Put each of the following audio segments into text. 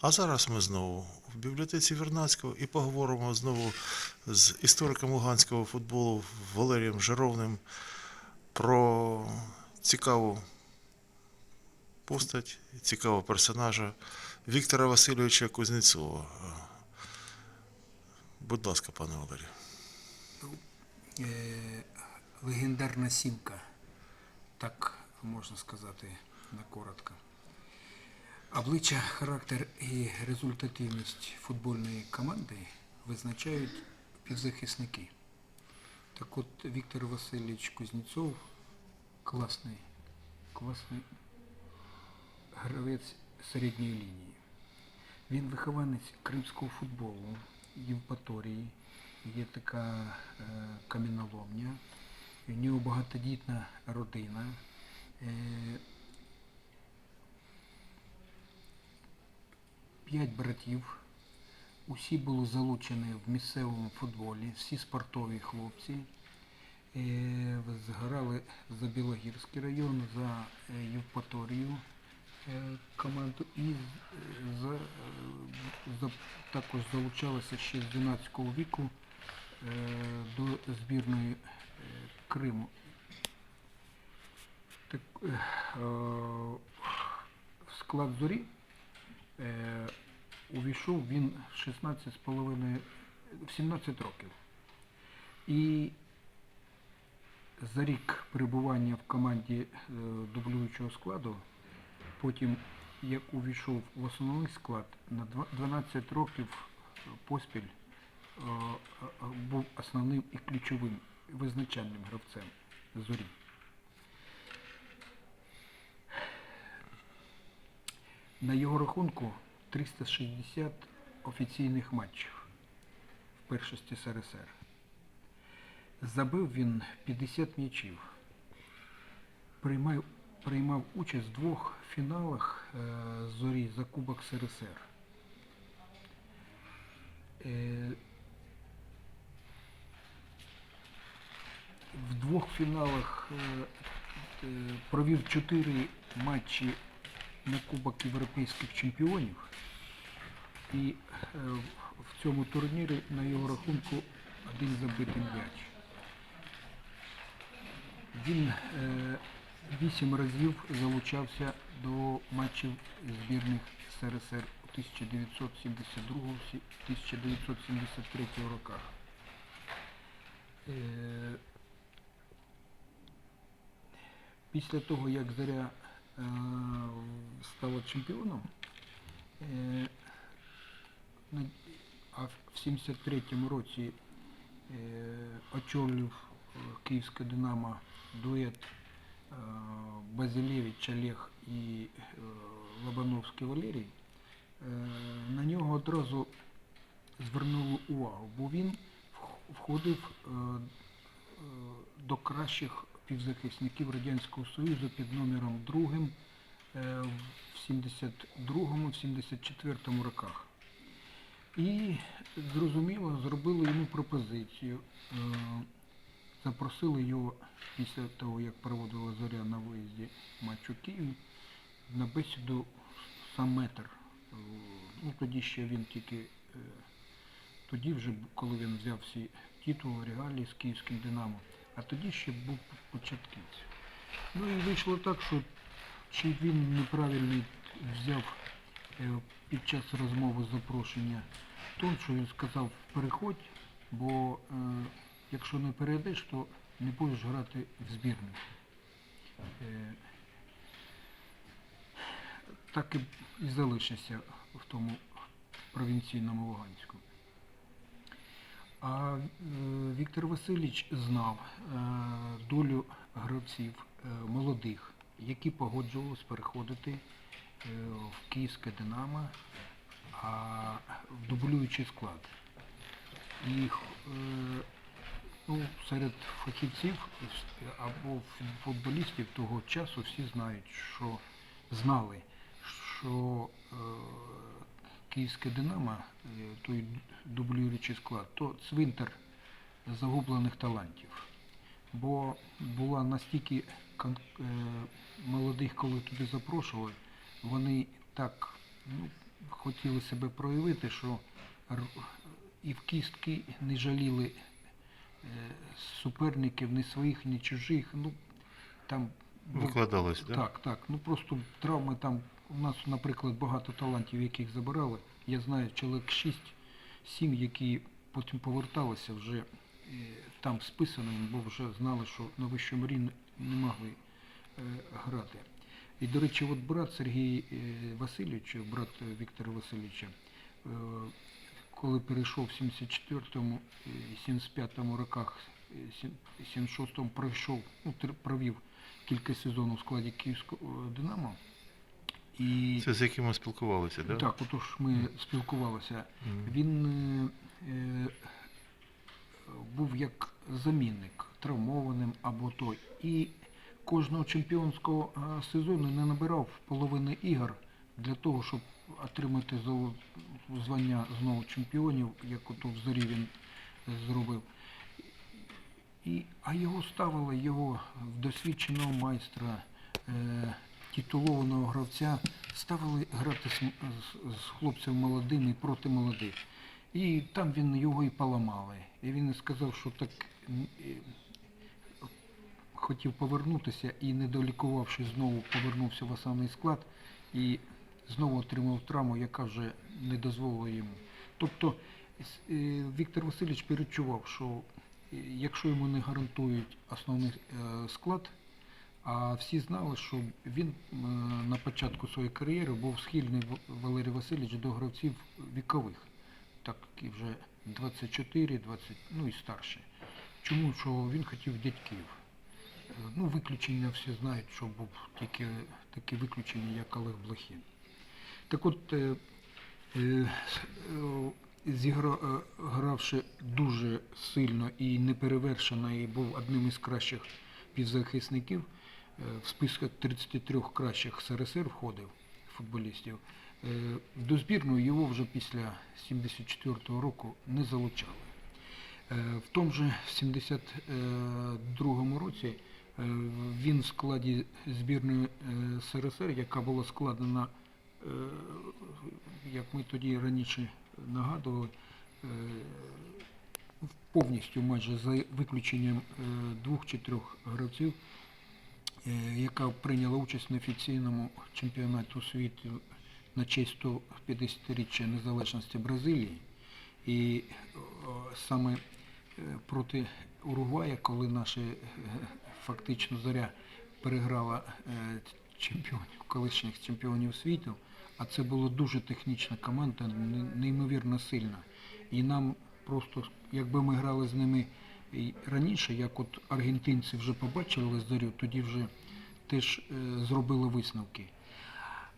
А зараз ми знову в бібліотеці Вернадського і поговоримо знову з істориком луганського футболу Валерієм Жировним про цікаву постать, цікавого персонажа Віктора Васильовича Кузнєцова. Будь ласка, пане Валерію. Е, легендарна сімка, так можна сказати на коротко. Обличчя, характер і результативність футбольної команди визначають півзахисники. Так от Віктор Васильович Кузнєцов класний, класний гравець середньої лінії. Він вихованець кримського футболу, Євпаторії. Є така е, каміноломня. У нього багатодітна родина. Е, п'ять братів. Усі були залучені в місцевому футболі, всі спортові хлопці. Е, зграли за Білогірський район, за е, Євпаторію е, команду і за, за, також залучалися ще з 12 віку до збірної Криму. Так, склад зорі увійшов він 16 з половиною, в 17 років. І за рік перебування в команді е, дублюючого складу, потім як увійшов в основний склад, на 12 років поспіль е, е, був основним і ключовим визначальним гравцем зорі. На його рахунку 360 офіційних матчів в першості СРСР. Забив він 50 м'ячів. Приймав, приймав участь в двох фіналах е, зорі за Кубок СРСР. Е, в двох фіналах е, е, провів чотири матчі на Кубок Європейських чемпіонів. І е, в цьому турнірі на його рахунку один забитий м'яч. Він е, вісім разів залучався до матчів збірних СРСР у 1972-1973 роках. Е, Після того, як Заря стала чемпіоном, е, а в 73-му році е, очолив е, Київське Динамо дует е, Базилевич Олег і е, Лобановський Валерій, е, на нього одразу звернули увагу, бо він входив е, е, до кращих півзахисників Радянського Союзу під номером другим е, в 72-му, в 74-му роках. І зрозуміло, зробили йому пропозицію. Е, Запросили його після того, як проводила зоря на виїзді матчу Київ, на бесіду сам метр. Е, Ну, тоді ще він тільки, тоді вже, коли він взяв всі титули, регалії з київським Динамо, а тоді ще був початківцем. Ну і вийшло так, що чи він неправильний взяв е, під час розмови запрошення тон, що він сказав переходь, бо е, якщо не перейдеш, то не будеш грати в збірну. Е, так і, і залишився в тому провінційному Луганську. А е, Віктор Васильович знав е, долю гравців е, молодих, які погоджувалися переходити в Київське Динамо, в дублюючий склад. І ну, серед фахівців або футболістів того часу всі знають, що знали, що Київське Динамо, той дублюючий склад, то цвинтар загублених талантів. Бо була настільки е, молодих, коли туди запрошували, вони так ну, хотіли себе проявити, що і в кістки не жаліли е, суперників, ні своїх, ні чужих. Ну, там Викладалось, да? так, так. Ну просто травми там. У нас, наприклад, багато талантів, яких забирали. Я знаю чоловік 6-7, які потім поверталися вже е, там списаними, бо вже знали, що на вищому рівні не могли е, грати. І, до речі, от брат Сергій е, Васильович, брат Віктора Васильовича, коли перейшов в 74-му, і 75-му роках, е, 76-му пройшов, ну, провів кілька сезонів у складі Київського Динамо. І Це з яким ми спілкувалися, да? так, отож ми спілкувалися. Він е, був як замінник травмованим або той. І кожного чемпіонського е, сезону не набирав половини ігор для того, щоб отримати звання знову чемпіонів, як ото в зорі він зробив. І, а його ставили його досвідченого майстра, е, титулованого гравця, ставили грати з, з, хлопцем молодим і проти молодих. І там він його і поламали. І він сказав, що так хотів повернутися і, не долікувавши, знову повернувся в основний склад і знову отримав травму, яка вже не дозволила йому. Тобто е, Віктор Васильович перечував, що е, якщо йому не гарантують основний е, склад, а всі знали, що він е, на початку своєї кар'єри був схильний Валерій Васильович до гравців вікових, так і вже 24, 20, ну і старше. Чому? Що він хотів дядьків. Е, Ну, виключення всі знають, що був тільки таке виключення, як Олег Блохін. Так от, е, е, е, зігра- е, гравши дуже сильно і неперевершено, і був одним із кращих півзахисників, в списках 33 кращих СРСР входив футболістів, е, до збірної його вже після 74-го року не залучали. Е, В тому же 72-му році е, він в складі збірної е, СРСР, яка була складена, е, як ми тоді раніше нагадували, е, повністю майже за виключенням е, двох чи трьох гравців, е, яка прийняла участь на офіційному чемпіонаті світу на честь 150-річчя незалежності Бразилії. І саме е, проти Уругвая, коли наша е, фактично зоря переграла е, чемпіонів, колишніх чемпіонів світу, а це була дуже технічна команда, неймовірно сильна. І нам просто, якби ми грали з ними і раніше, як от аргентинці вже побачили зорю, тоді вже теж е, зробили висновки.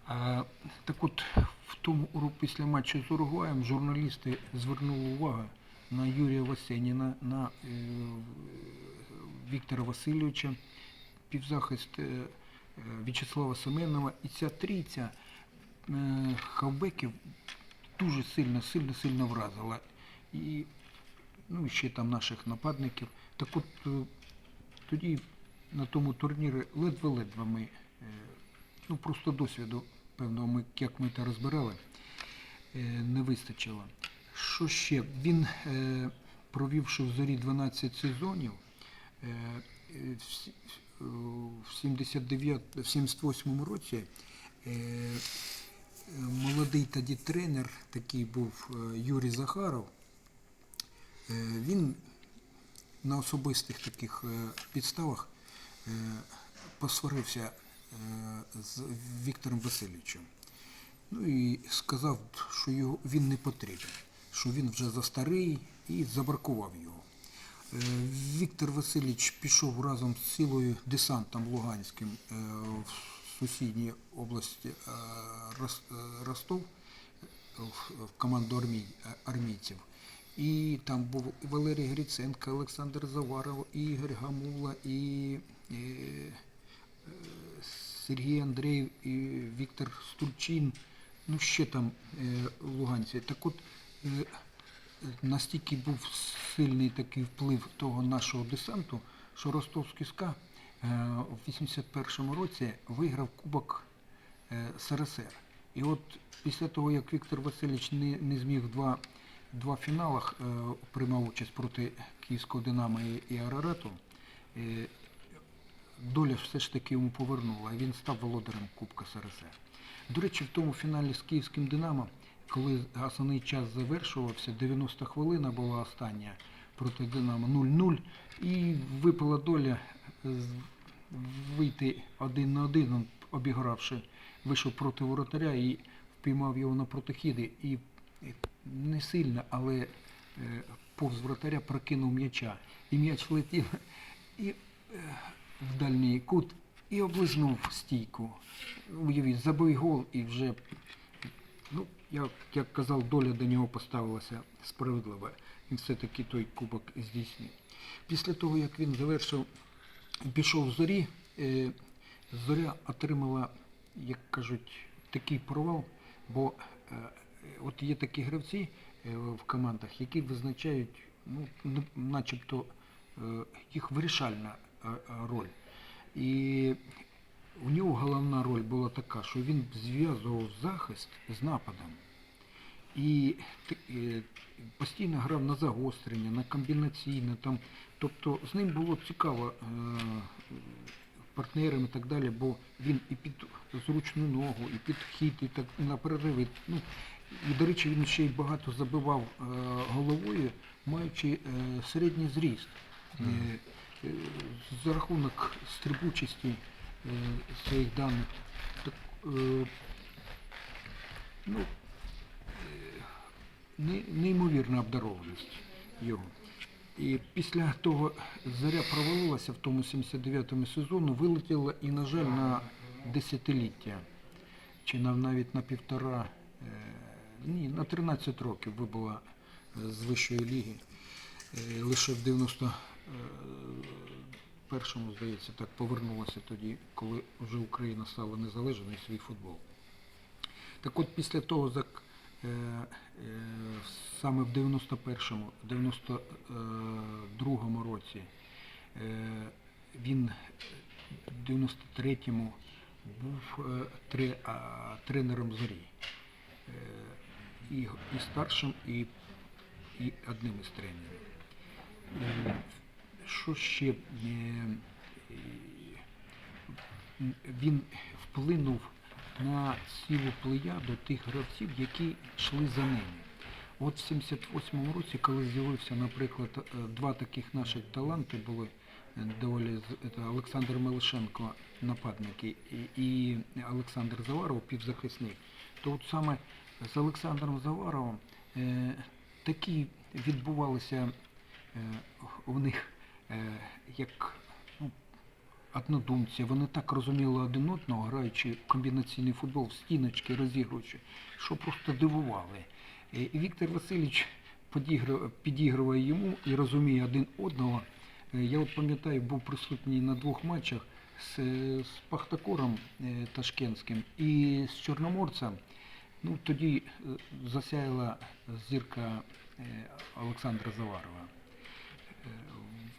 А, так от, в тому уру- після матчу з Уругваєм журналісти звернули увагу на Юрія Васеніна, на е, Віктора Васильовича, півзахист е, В'ячеслава Семенова. І ця трійця е, хавбеків дуже сильно, сильно, сильно вразила. І ну, і ще там наших нападників. Так от е, тоді на тому турнірі ледве-ледве ми, е, ну просто досвіду певного, ми, як ми це розбирали, е, не вистачило. Що ще? Він, провівши в зорі 12 сезонів, в сі- е, 79, в 78 році молодий тоді тренер, такий був Юрій Захаров, він на особистих таких е, підставах е, посварився е, з Віктором Васильовичем. Ну і сказав, що його, він не потрібен, що він вже застарий і забракував його. Е, Віктор Васильович пішов разом з цілою десантом Луганським е, в сусідній області е, Рос- е, Ростов в команду армій, е, армійців. І там був і Валерій Гриценко, Олександр Заваров, і Ігор Гамула, і, е, е, Сергій Андрієв, і Віктор Стульчин, ну ще там е, луганці. Так от е, настільки був сильний такий вплив того нашого десанту, що Ростовський СКА е, в 81-му році виграв Кубок е, СРСР. І от після того, як Віктор Васильович не, не зміг два, два фіналах е, приймав участь проти Київського Динамо і, е, доля все ж таки йому повернула, і він став володарем Кубка СРСР. До речі, в тому фіналі з Київським Динамо, коли основний час завершувався, 90 хвилина була остання проти Динамо 0-0, і випала доля вийти один на один, обігравши, вийшов проти воротаря і впіймав його на протихіди. І не сильно, але е, повз вратаря прокинув м'яча. І м'яч влетів і, е, в дальній кут і облизнув стійку. Уявіть, забив гол і вже, ну, як, як казав, доля до нього поставилася справедлива. Він все-таки той кубок здійснив. Після того, як він завершив, пішов в зорі, е, зоря отримала, як кажуть, такий провал, бо от є такі гравці е, в командах, які визначають, ну, ну, начебто, е, їх вирішальна е, е, роль. І у нього головна роль була така, що він зв'язував захист з нападом. І е, постійно грав на загострення, на комбінаційне. Там, тобто з ним було цікаво е, партнерам і так далі, бо він і під зручну ногу, і під хід, і так на перериви. Ну, і, до речі, він ще й багато забивав е, головою, маючи е, середній зріст. Е, за рахунок стрибучості своїх даних. Так, ну, неймовірна обдарованість його. І після того заря провалилася в тому 79-му сезону, вилетіла і, на жаль, на десятиліття, чи навіть на півтора, ні, на 13 років вибула е, з вищої ліги. Е, Лише в 91-му, здається, так повернулася тоді, коли вже Україна стала незалежною свій футбол. Так от після того, як е, е, саме в 91-му, 92-му році е, він в 93-му був е, тренером зорі. І, і старшим, і, і одним із тренерів. Е, Що ще? е, Він вплинув на цілу плеяду тих гравців, які йшли за ними. От в 78-му році, коли з'явився, наприклад, е, два таких наших таланти були доволі це Олександр Мелишенко, нападник, і, і Олександр Заваров, півзахисник, то от саме з Олександром Заваровим е, такі відбувалися е, у них е, як ну, однодумці. Вони так розуміли один одного, граючи комбінаційний футбол в стіночки, розігруючи, що просто дивували. І Віктор Васильович підігрує йому і розуміє один одного. Я от пам'ятаю, був присутній на двох матчах з, з Пахтакором Ташкентським і з Чорноморцем. Ну, тоді е, засяяла зірка е, Олександра Заварова е,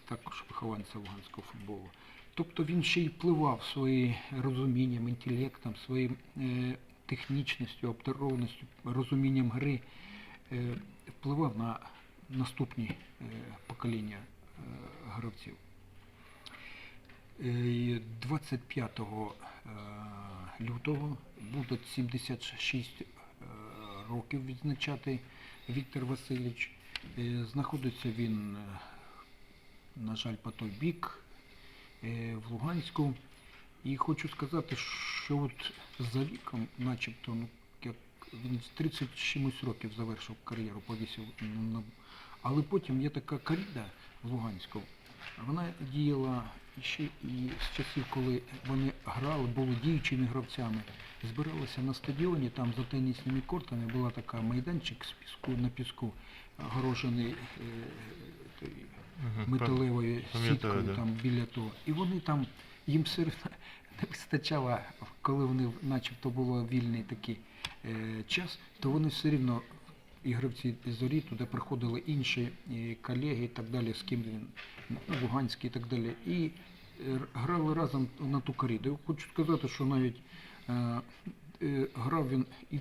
також вихованця луганського футболу. Тобто він ще й впливав своїм розумінням, інтелектом, своїм технічністю, обдарованістю, розумінням гри, впливав на наступні покоління гравців. Е, 25 е, лютого буде 76 е, років відзначати Віктор Васильович. Е, Знаходиться він, е, на жаль, по той бік в Луганську. І хочу сказати, що от за віком, начебто, ну, як він з 30 чимось років завершив кар'єру, повісив. Але потім є така коріда в Луганську. Вона діяла ще і з часів, коли вони грали, були діючими гравцями, збиралися на стадіоні, там за тенісними кортами була така майданчик з піску на піску, огорожений е, металевою сіткою там біля того. І вони там, їм все одно не вистачало, коли вони начебто було вільний такий е, час, то вони все рівно, і гравці зорі, туди приходили інші і колеги і так далі, з ким він, Луганський і так далі. І е, грали разом на ту. Я хочу сказати, що навіть е, е, грав він і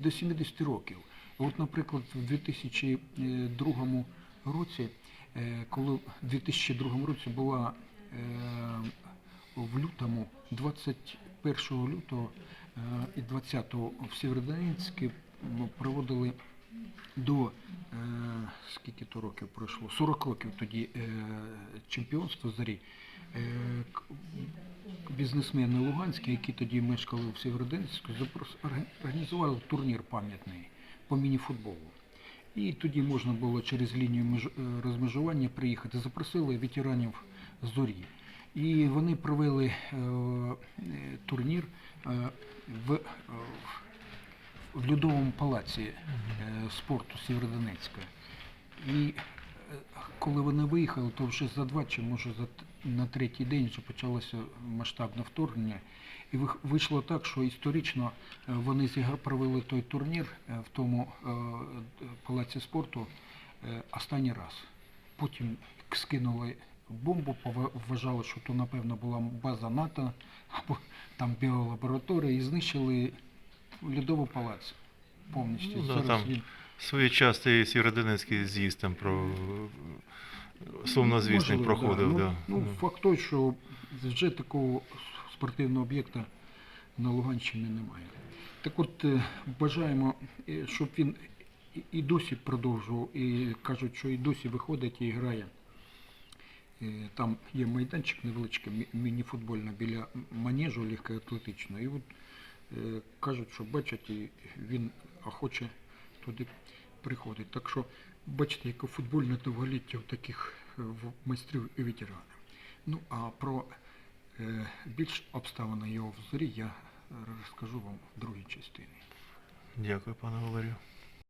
до 70 років. От, наприклад, в 2002 році, коли в 2002 році була в лютому, 21 лютого і 20 в Сєвєродонецьку проводили до е, скільки то років пройшло? 40 років тоді е, чемпіонство зорі. Е, бізнесмени Луганські, які тоді мешкали в Сєвєродонецьку, організували турнір пам'ятний по мініфутболу. І тоді можна було через лінію меж- е, розмежування приїхати. Запросили ветеранів зорі. І вони провели е, е, турнір е, в, е, в- в Льодовому палаці е, спорту Сєвєродонецька. І е, коли вони виїхали, то вже за два чи може за на третій день вже почалося масштабне вторгнення. І вийшло так, що історично е, вони провели той турнір в тому палаці спорту останній раз. Потім скинули бомбу, вважали, що то, напевно, була база НАТО або там біолабораторія, і знищили льодовий палац повністю. Ну, да, Зараз там він Своєчасний Сєвєродонецький з'їзд там про сумнозвісний Можливо, проходив. Да. Да. Ну, ну, факт той, що вже такого спортивного об'єкта на Луганщині немає. Так от е, бажаємо, е, щоб він і- і досі продовжував, і кажуть, що і досі виходить і грає. Е, Там є майданчик невеличкий, мі- мініфутбольний біля манежу легкоатлетичного. І от кажуть, що бачать, і він охоче туди приходить. Так що бачите, яке футбольне довголіття у таких е, майстрів і ветеранів. Ну а про е, більш обставини його взорі я е, розкажу вам в другій частині. Дякую, пане Валерію.